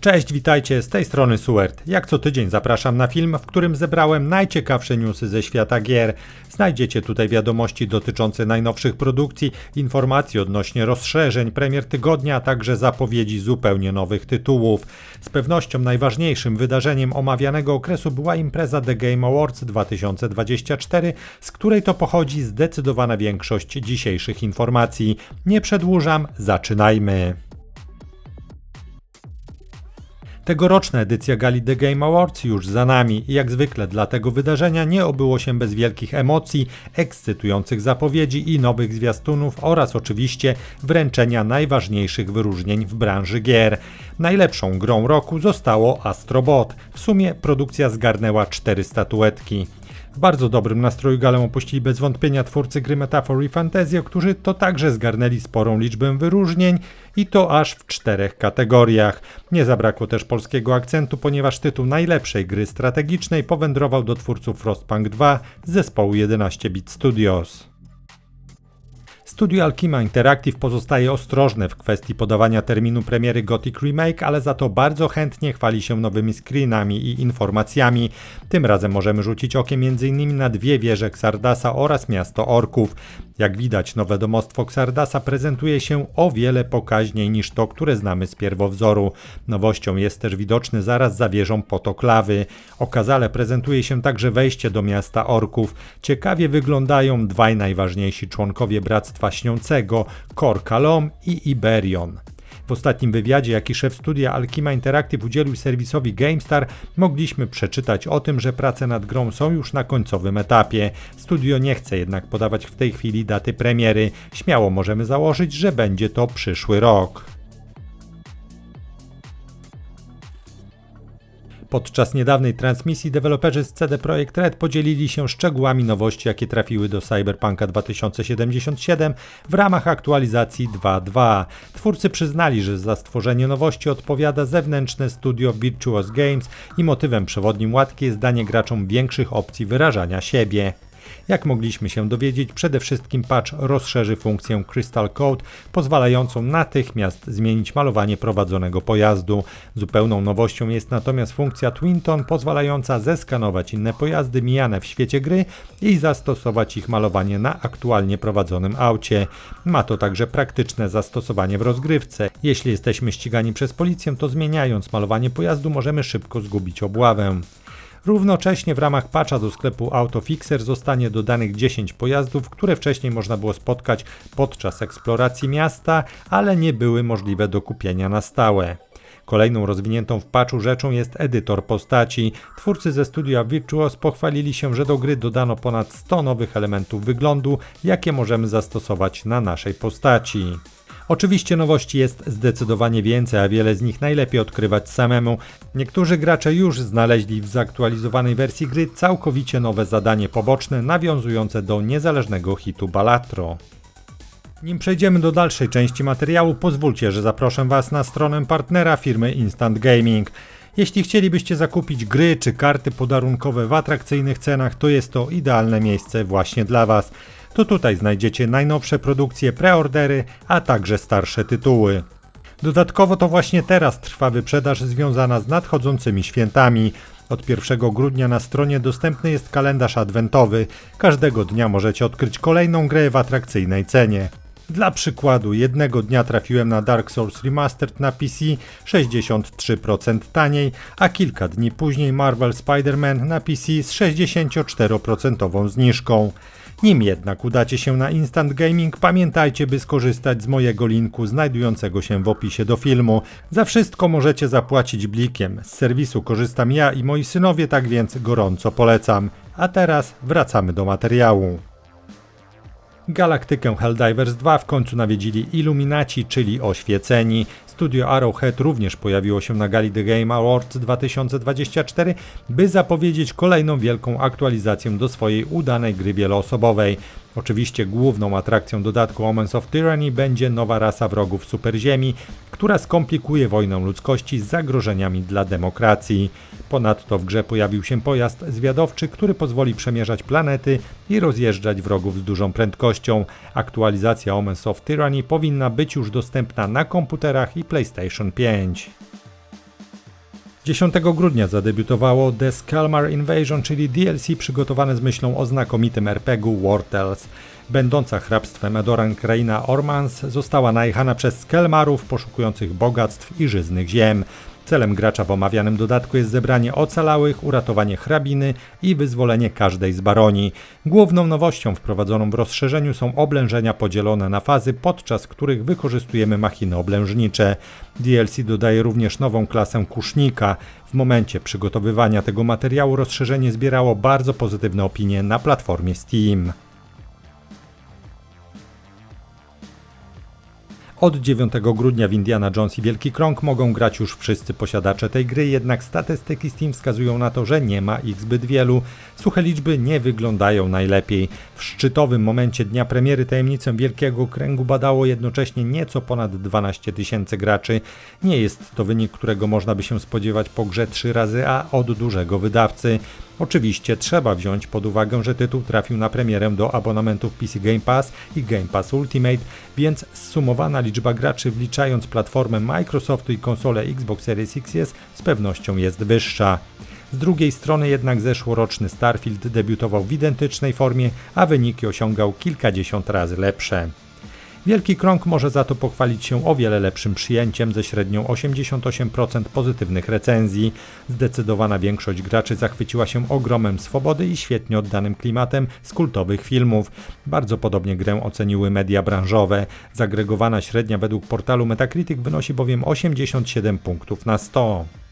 Cześć, witajcie, z tej strony Suert. Jak co tydzień zapraszam na film, w którym zebrałem najciekawsze newsy ze świata gier. Znajdziecie tutaj wiadomości dotyczące najnowszych produkcji, informacje odnośnie rozszerzeń, premier tygodnia, a także zapowiedzi zupełnie nowych tytułów. Z pewnością najważniejszym wydarzeniem omawianego okresu była impreza The Game Awards 2024, z której to pochodzi zdecydowana większość dzisiejszych informacji. Nie przedłużam, zaczynajmy. Tegoroczna edycja gali The Game Awards już za nami i jak zwykle dla tego wydarzenia nie obyło się bez wielkich emocji, ekscytujących zapowiedzi i nowych zwiastunów oraz oczywiście wręczenia najważniejszych wyróżnień w branży gier. Najlepszą grą roku zostało Astrobot. W sumie produkcja zgarnęła cztery statuetki. Bardzo dobrym nastroju galę opuścili bez wątpienia twórcy gry Metaphor i którzy to także zgarnęli sporą liczbę wyróżnień i to aż w czterech kategoriach. Nie zabrakło też polskiego akcentu, ponieważ tytuł najlepszej gry strategicznej powędrował do twórców Frostpunk 2 z zespołu 11-bit Studios. Studio Alkima Interactive pozostaje ostrożne w kwestii podawania terminu premiery Gothic Remake, ale za to bardzo chętnie chwali się nowymi screenami i informacjami. Tym razem możemy rzucić okiem m.in. na dwie wieże Xardasa oraz miasto Orków. Jak widać, nowe domostwo Xardasa prezentuje się o wiele pokaźniej niż to, które znamy z pierwowzoru. Nowością jest też widoczny zaraz za wieżą potoklawy. Okazale prezentuje się także wejście do miasta Orków. Ciekawie wyglądają dwaj najważniejsi członkowie Bractwa Śniącego, Korkalom i Iberion. W ostatnim wywiadzie, jaki szef studia Alkima Interactive udzielił serwisowi GameStar, mogliśmy przeczytać o tym, że prace nad grą są już na końcowym etapie. Studio nie chce jednak podawać w tej chwili daty premiery. Śmiało możemy założyć, że będzie to przyszły rok. Podczas niedawnej transmisji deweloperzy z CD Projekt Red podzielili się szczegółami nowości, jakie trafiły do Cyberpunka 2077 w ramach aktualizacji 2.2. Twórcy przyznali, że za stworzenie nowości odpowiada zewnętrzne studio Virtuos Games i motywem przewodnim łatki jest danie graczom większych opcji wyrażania siebie. Jak mogliśmy się dowiedzieć, przede wszystkim patch rozszerzy funkcję Crystal Code, pozwalającą natychmiast zmienić malowanie prowadzonego pojazdu. Zupełną nowością jest natomiast funkcja Twinton, pozwalająca zeskanować inne pojazdy mijane w świecie gry i zastosować ich malowanie na aktualnie prowadzonym aucie. Ma to także praktyczne zastosowanie w rozgrywce. Jeśli jesteśmy ścigani przez policję, to zmieniając malowanie pojazdu możemy szybko zgubić obławę. Równocześnie w ramach patcha do sklepu Autofixer zostanie dodanych 10 pojazdów, które wcześniej można było spotkać podczas eksploracji miasta, ale nie były możliwe do kupienia na stałe. Kolejną rozwiniętą w patchu rzeczą jest edytor postaci. Twórcy ze studia Virtuos pochwalili się, że do gry dodano ponad 100 nowych elementów wyglądu, jakie możemy zastosować na naszej postaci. Oczywiście nowości jest zdecydowanie więcej, a wiele z nich najlepiej odkrywać samemu. Niektórzy gracze już znaleźli w zaktualizowanej wersji gry całkowicie nowe zadanie poboczne nawiązujące do niezależnego hitu Balatro. Nim przejdziemy do dalszej części materiału, pozwólcie, że zaproszę Was na stronę partnera firmy Instant Gaming. Jeśli chcielibyście zakupić gry czy karty podarunkowe w atrakcyjnych cenach, to jest to idealne miejsce właśnie dla Was to tutaj znajdziecie najnowsze produkcje, preordery, a także starsze tytuły. Dodatkowo to właśnie teraz trwa wyprzedaż związana z nadchodzącymi świętami. Od 1 grudnia na stronie dostępny jest kalendarz adwentowy. Każdego dnia możecie odkryć kolejną grę w atrakcyjnej cenie. Dla przykładu, jednego dnia trafiłem na Dark Souls Remastered na PC 63% taniej, a kilka dni później Marvel Spider-Man na PC z 64% zniżką. Nim jednak udacie się na Instant Gaming, pamiętajcie, by skorzystać z mojego linku znajdującego się w opisie do filmu. Za wszystko możecie zapłacić blikiem. Z serwisu korzystam ja i moi synowie, tak więc gorąco polecam. A teraz wracamy do materiału. Galaktykę Helldivers 2 w końcu nawiedzili Illuminaci, czyli oświeceni. Studio Arrowhead również pojawiło się na gali The Game Awards 2024, by zapowiedzieć kolejną wielką aktualizację do swojej udanej gry wieloosobowej. Oczywiście główną atrakcją dodatku Omens of Tyranny będzie nowa rasa wrogów superziemi, która skomplikuje wojnę ludzkości z zagrożeniami dla demokracji. Ponadto w grze pojawił się pojazd zwiadowczy, który pozwoli przemierzać planety i rozjeżdżać wrogów z dużą prędkością. Aktualizacja Omens of Tyranny powinna być już dostępna na komputerach i PlayStation 5. 10 grudnia zadebiutowało The Skalmar Invasion, czyli DLC przygotowane z myślą o znakomitym RPG-u. Będąca hrabstwem Edoran kraina Ormans została najechana przez Skelmarów poszukujących bogactw i żyznych ziem. Celem gracza w omawianym dodatku jest zebranie ocalałych, uratowanie hrabiny i wyzwolenie każdej z baronii. Główną nowością wprowadzoną w rozszerzeniu są oblężenia podzielone na fazy, podczas których wykorzystujemy machiny oblężnicze. DLC dodaje również nową klasę kusznika. W momencie przygotowywania tego materiału rozszerzenie zbierało bardzo pozytywne opinie na platformie Steam. Od 9 grudnia w Indiana Jones i Wielki Krąg mogą grać już wszyscy posiadacze tej gry, jednak statystyki Steam wskazują na to, że nie ma ich zbyt wielu. Suche liczby nie wyglądają najlepiej. W szczytowym momencie dnia premiery tajemnicę Wielkiego Kręgu badało jednocześnie nieco ponad 12 tysięcy graczy. Nie jest to wynik, którego można by się spodziewać po grze 3 razy A od dużego wydawcy. Oczywiście trzeba wziąć pod uwagę, że tytuł trafił na premierę do abonamentów PC Game Pass i Game Pass Ultimate, więc zsumowana liczba graczy wliczając platformę Microsoftu i konsolę Xbox Series X z pewnością jest wyższa. Z drugiej strony jednak zeszłoroczny Starfield debiutował w identycznej formie, a wyniki osiągał kilkadziesiąt razy lepsze. Wielki Krąg może za to pochwalić się o wiele lepszym przyjęciem ze średnią 88% pozytywnych recenzji. Zdecydowana większość graczy zachwyciła się ogromem swobody i świetnie oddanym klimatem z kultowych filmów. Bardzo podobnie grę oceniły media branżowe. Zagregowana średnia według portalu Metacritic wynosi bowiem 87 punktów na 100.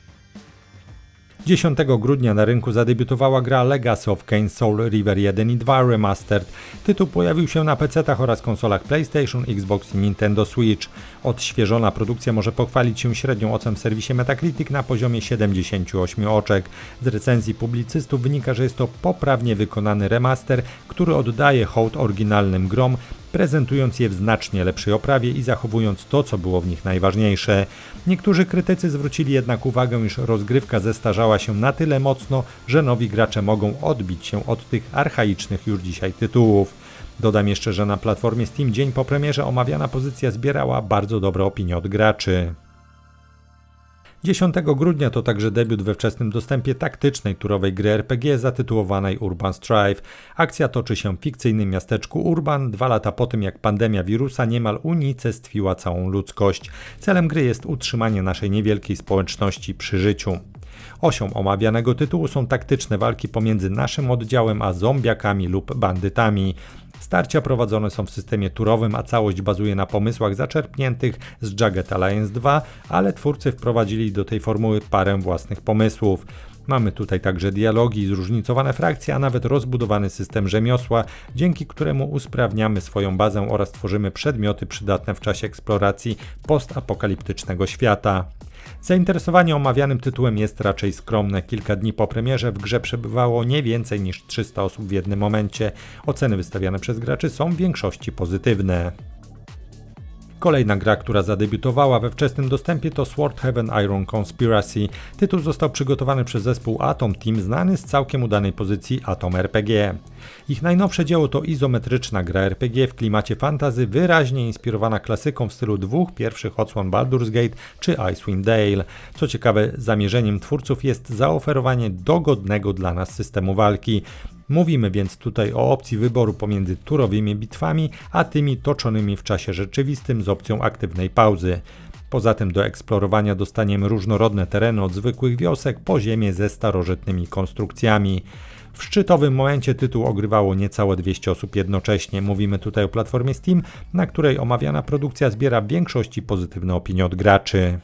10 grudnia na rynku zadebiutowała gra Legacy of Kain Soul River 1 i 2 Remastered. Tytuł pojawił się na PC-tach oraz konsolach PlayStation, Xbox i Nintendo Switch. Odświeżona produkcja może pochwalić się średnią ocen w serwisie Metacritic na poziomie 78 oczek. Z recenzji publicystów wynika, że jest to poprawnie wykonany remaster, który oddaje hołd oryginalnym grom, prezentując je w znacznie lepszej oprawie i zachowując to, co było w nich najważniejsze. Niektórzy krytycy zwrócili jednak uwagę, iż rozgrywka zestarzała się na tyle mocno, że nowi gracze mogą odbić się od tych archaicznych już dzisiaj tytułów. Dodam jeszcze, że na platformie Steam dzień po premierze omawiana pozycja zbierała bardzo dobre opinie od graczy. 10 grudnia to także debiut we wczesnym dostępie taktycznej turowej gry RPG zatytułowanej Urban Strife. Akcja toczy się w fikcyjnym miasteczku Urban, dwa lata po tym jak pandemia wirusa niemal unicestwiła całą ludzkość. Celem gry jest utrzymanie naszej niewielkiej społeczności przy życiu. Osią omawianego tytułu są taktyczne walki pomiędzy naszym oddziałem a zombiakami lub bandytami. Starcia prowadzone są w systemie turowym, a całość bazuje na pomysłach zaczerpniętych z Jagged Alliance 2, ale twórcy wprowadzili do tej formuły parę własnych pomysłów. Mamy tutaj także dialogi, zróżnicowane frakcje, a nawet rozbudowany system rzemiosła, dzięki któremu usprawniamy swoją bazę oraz tworzymy przedmioty przydatne w czasie eksploracji postapokaliptycznego świata. Zainteresowanie omawianym tytułem jest raczej skromne. Kilka dni po premierze w grze przebywało nie więcej niż 300 osób w jednym momencie. Oceny wystawiane przez graczy są w większości pozytywne. Kolejna gra, która zadebiutowała we wczesnym dostępie to Sword Heaven Iron Conspiracy. Tytuł został przygotowany przez zespół Atom Team, znany z całkiem udanej pozycji Atom RPG. Ich najnowsze dzieło to izometryczna gra RPG w klimacie fantazy, wyraźnie inspirowana klasyką w stylu dwóch pierwszych odsłon Baldur's Gate czy Icewind Dale. Co ciekawe, zamierzeniem twórców jest zaoferowanie dogodnego dla nas systemu walki. Mówimy więc tutaj o opcji wyboru pomiędzy turowymi bitwami, a tymi toczonymi w czasie rzeczywistym z opcją aktywnej pauzy. Poza tym do eksplorowania dostaniemy różnorodne tereny od zwykłych wiosek po ziemię ze starożytnymi konstrukcjami. W szczytowym momencie tytuł ogrywało niecałe 200 osób jednocześnie. Mówimy tutaj o platformie Steam, na której omawiana produkcja zbiera w większości pozytywne opinie od graczy.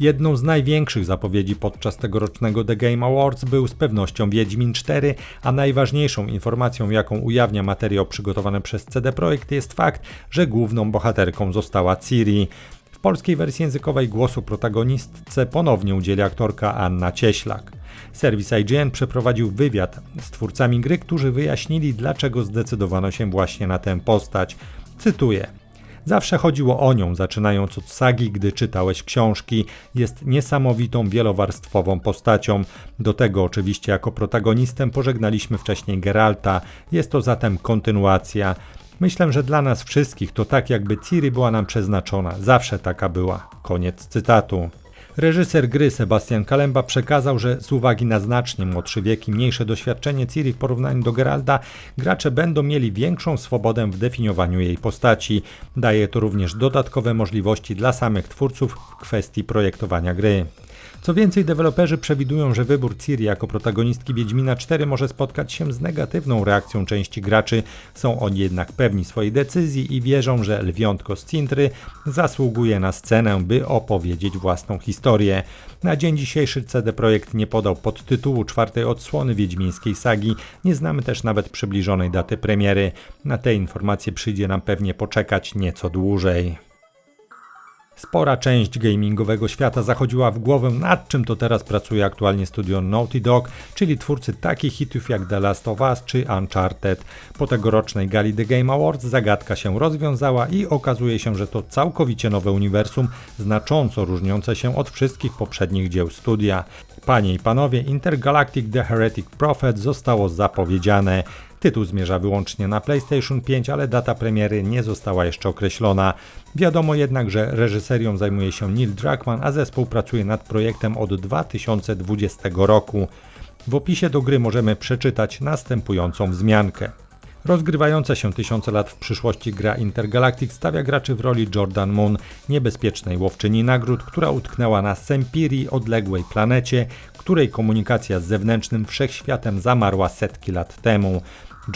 Jedną z największych zapowiedzi podczas tegorocznego The Game Awards był z pewnością Wiedźmin 4, a najważniejszą informacją, jaką ujawnia materiał przygotowany przez CD Projekt jest fakt, że główną bohaterką została Ciri. W polskiej wersji językowej głosu protagonistce ponownie udzieli aktorka Anna Cieślak. Serwis IGN przeprowadził wywiad z twórcami gry, którzy wyjaśnili, dlaczego zdecydowano się właśnie na tę postać. Cytuję. Zawsze chodziło o nią, zaczynając od sagi, gdy czytałeś książki. Jest niesamowitą, wielowarstwową postacią. Do tego oczywiście jako protagonistę pożegnaliśmy wcześniej Geralta. Jest to zatem kontynuacja. Myślę, że dla nas wszystkich to tak jakby Ciri była nam przeznaczona, zawsze taka była. Koniec cytatu. Reżyser gry Sebastian Kalemba przekazał, że z uwagi na znacznie młodszy wiek i mniejsze doświadczenie Ciri w porównaniu do Geralda, gracze będą mieli większą swobodę w definiowaniu jej postaci. Daje to również dodatkowe możliwości dla samych twórców w kwestii projektowania gry. Co więcej, deweloperzy przewidują, że wybór Ciri jako protagonistki Wiedźmina 4 może spotkać się z negatywną reakcją części graczy. Są oni jednak pewni swojej decyzji i wierzą, że lwiątko z Cintry zasługuje na scenę, by opowiedzieć własną historię. Na dzień dzisiejszy CD Projekt nie podał podtytułu czwartej odsłony wiedźmińskiej sagi, nie znamy też nawet przybliżonej daty premiery. Na te informacje przyjdzie nam pewnie poczekać nieco dłużej. Spora część gamingowego świata zachodziła w głowę, nad czym to teraz pracuje aktualnie studio Naughty Dog, czyli twórcy takich hitów jak The Last of Us czy Uncharted. Po tegorocznej gali The Game Awards zagadka się rozwiązała i okazuje się, że to całkowicie nowe uniwersum, znacząco różniące się od wszystkich poprzednich dzieł studia. Panie i panowie, Intergalactic The Heretic Prophet zostało zapowiedziane. Tytuł zmierza wyłącznie na PlayStation 5, ale data premiery nie została jeszcze określona. Wiadomo jednak, że reżyserią zajmuje się Neil Druckmann, a zespół pracuje nad projektem od 2020 roku. W opisie do gry możemy przeczytać następującą wzmiankę. Rozgrywająca się tysiące lat w przyszłości gra Intergalactic stawia graczy w roli Jordan Moon, niebezpiecznej łowczyni nagród, która utknęła na Sempiri, odległej planecie, której komunikacja z zewnętrznym wszechświatem zamarła setki lat temu.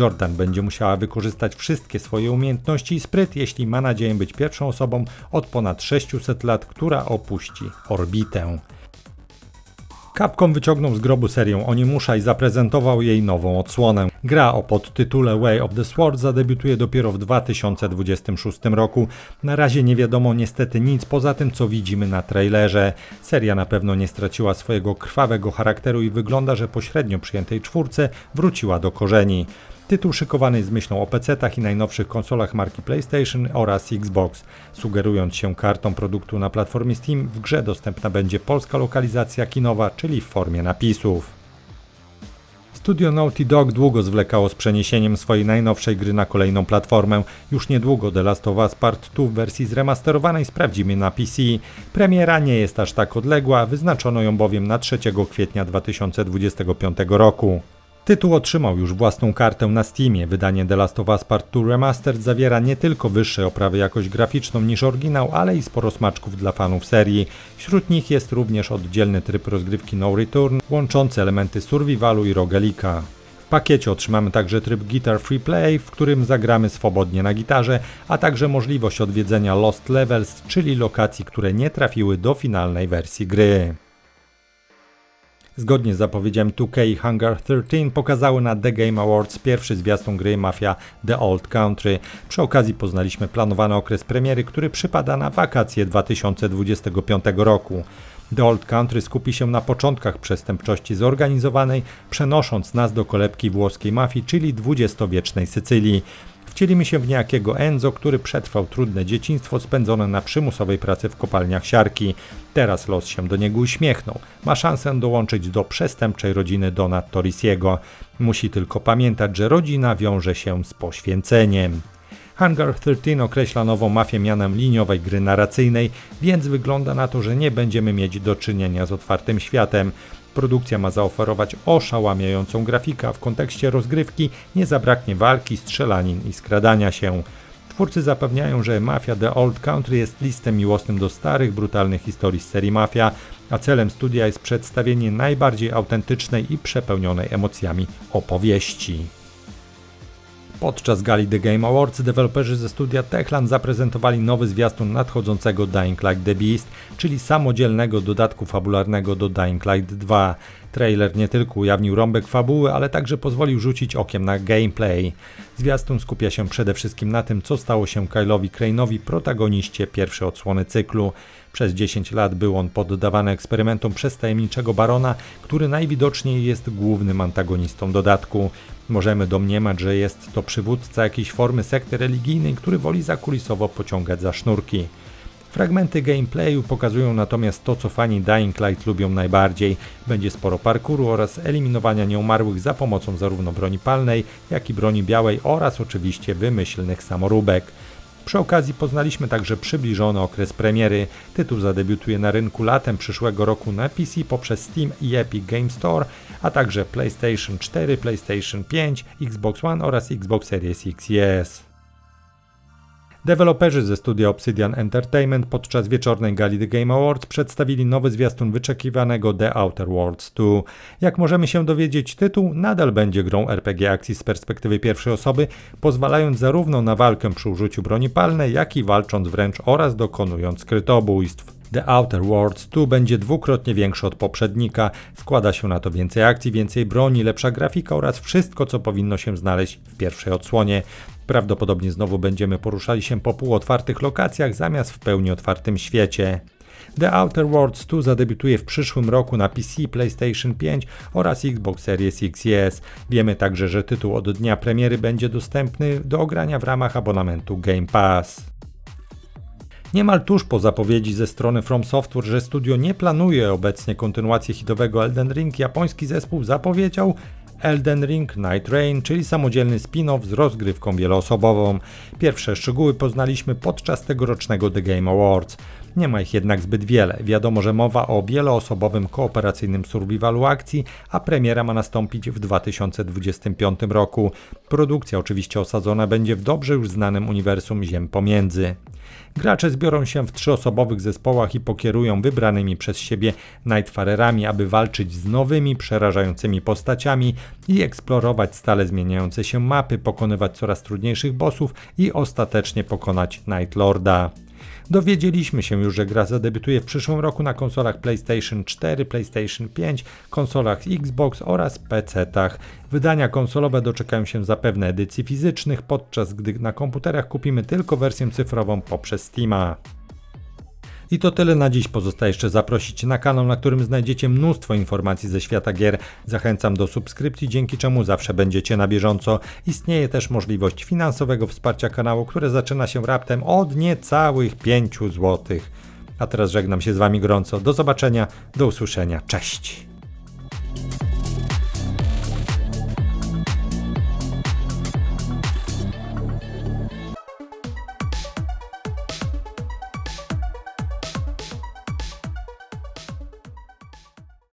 Jordan będzie musiała wykorzystać wszystkie swoje umiejętności i spryt, jeśli ma nadzieję być pierwszą osobą od ponad 600 lat, która opuści orbitę. Capcom wyciągnął z grobu serię Onimusza i zaprezentował jej nową odsłonę. Gra o podtytule Way of the Sword zadebiutuje dopiero w 2026 roku. Na razie nie wiadomo niestety nic poza tym, co widzimy na trailerze. Seria na pewno nie straciła swojego krwawego charakteru i wygląda, że pośrednio przyjętej czwórce wróciła do korzeni. Tytuł szykowany z myślą o PC-tach i najnowszych konsolach marki PlayStation oraz Xbox. Sugerując się kartą produktu na platformie Steam, w grze dostępna będzie polska lokalizacja kinowa, czyli w formie napisów. Studio Naughty Dog długo zwlekało z przeniesieniem swojej najnowszej gry na kolejną platformę. Już niedługo The Last of Us Part 2 w wersji zremasterowanej sprawdzimy na PC. Premiera nie jest aż tak odległa, wyznaczono ją bowiem na 3 kwietnia 2025 roku. Tytuł otrzymał już własną kartę na Steamie. Wydanie The Last of Us Part 2 Remastered zawiera nie tylko wyższe oprawy jakość graficzną niż oryginał, ale i sporo smaczków dla fanów serii. Wśród nich jest również oddzielny tryb rozgrywki No Return, łączący elementy survivalu i rogalika. W pakiecie otrzymamy także tryb Guitar Free Play, w którym zagramy swobodnie na gitarze, a także możliwość odwiedzenia Lost Levels, czyli lokacji, które nie trafiły do finalnej wersji gry. Zgodnie z zapowiedziami 2K i Hunger 13 pokazały na The Game Awards pierwszy zwiastun gry Mafia The Old Country. Przy okazji poznaliśmy planowany okres premiery, który przypada na wakacje 2025 roku. The Old Country skupi się na początkach przestępczości zorganizowanej, przenosząc nas do kolebki włoskiej mafii, czyli dwudziestowiecznej Sycylii. Wcielimy się w niejakiego Enzo, który przetrwał trudne dzieciństwo spędzone na przymusowej pracy w kopalniach siarki. Teraz los się do niego uśmiechnął. Ma szansę dołączyć do przestępczej rodziny Dona Torisiego. Musi tylko pamiętać, że rodzina wiąże się z poświęceniem. Hangar 13 określa nową mafię mianem liniowej gry narracyjnej, więc wygląda na to, że nie będziemy mieć do czynienia z otwartym światem. Produkcja ma zaoferować oszałamiającą grafikę, a w kontekście rozgrywki nie zabraknie walki, strzelanin i skradania się. Twórcy zapewniają, że Mafia The Old Country jest listem miłosnym do starych, brutalnych historii z serii Mafia, a celem studia jest przedstawienie najbardziej autentycznej i przepełnionej emocjami opowieści. Podczas gali The Game Awards deweloperzy ze studia Techland zaprezentowali nowy zwiastun nadchodzącego Dying Light The Beast, czyli samodzielnego dodatku fabularnego do Dying Light 2. Trailer nie tylko ujawnił rąbek fabuły, ale także pozwolił rzucić okiem na gameplay. Zwiastun skupia się przede wszystkim na tym, co stało się Kyle'owi Crane'owi, protagoniście pierwszej odsłony cyklu. Przez 10 lat był on poddawany eksperymentom przez tajemniczego barona, który najwidoczniej jest głównym antagonistą dodatku. Możemy domniemać, że jest to przywódca jakiejś formy sekty religijnej, który woli zakulisowo pociągać za sznurki. Fragmenty gameplayu pokazują natomiast to, co fani Dying Light lubią najbardziej. Będzie sporo parkouru oraz eliminowania nieumarłych za pomocą zarówno broni palnej, jak i broni białej oraz oczywiście wymyślnych samoróbek. Przy okazji poznaliśmy także przybliżony okres premiery. Tytuł zadebiutuje na rynku latem przyszłego roku na PC poprzez Steam i Epic Game Store, a także PlayStation 4, PlayStation 5, Xbox One oraz Xbox Series X i S. Deweloperzy ze studia Obsidian Entertainment podczas wieczornej gali The Game Awards przedstawili nowy zwiastun wyczekiwanego The Outer Worlds 2. Jak możemy się dowiedzieć, tytuł nadal będzie grą RPG akcji z perspektywy pierwszej osoby, pozwalając zarówno na walkę przy użyciu broni palnej, jak i walcząc wręcz oraz dokonując skrytobójstw. The Outer Worlds 2 będzie dwukrotnie większy od poprzednika. Składa się na to więcej akcji, więcej broni, lepsza grafika oraz wszystko, co powinno się znaleźć w pierwszej odsłonie. Prawdopodobnie znowu będziemy poruszali się po półotwartych lokacjach zamiast w pełni otwartym świecie. The Outer Worlds 2 zadebiutuje w przyszłym roku na PC, PlayStation 5 oraz Xbox Series X i S. Wiemy także, że tytuł od dnia premiery będzie dostępny do ogrania w ramach abonamentu Game Pass. Niemal tuż po zapowiedzi ze strony From Software, że studio nie planuje obecnie kontynuacji hitowego Elden Ring, japoński zespół zapowiedział Elden Ring Night Rain, czyli samodzielny spin-off z rozgrywką wieloosobową. Pierwsze szczegóły poznaliśmy podczas tegorocznego The Game Awards. Nie ma ich jednak zbyt wiele. Wiadomo, że mowa o wieloosobowym kooperacyjnym survivalu akcji, a premiera ma nastąpić w 2025 roku. Produkcja oczywiście osadzona będzie w dobrze już znanym uniwersum Ziem Pomiędzy. Gracze zbiorą się w trzyosobowych zespołach i pokierują wybranymi przez siebie Nightfarerami, aby walczyć z nowymi, przerażającymi postaciami i eksplorować stale zmieniające się mapy, pokonywać coraz trudniejszych bossów i ostatecznie pokonać Nightlorda. Dowiedzieliśmy się już, że gra zadebiutuje w przyszłym roku na konsolach PlayStation 4, PlayStation 5, konsolach Xbox oraz PC-tach. Wydania konsolowe doczekają się zapewne edycji fizycznych, podczas gdy na komputerach kupimy tylko wersję cyfrową poprzez Steama. I to tyle na dziś. Pozostaje jeszcze zaprosić na kanał, na którym znajdziecie mnóstwo informacji ze świata gier. Zachęcam do subskrypcji, dzięki czemu zawsze będziecie na bieżąco. Istnieje też możliwość finansowego wsparcia kanału, które zaczyna się raptem od niecałych 5 zł. A teraz żegnam się z Wami gorąco. Do zobaczenia, do usłyszenia. Cześć!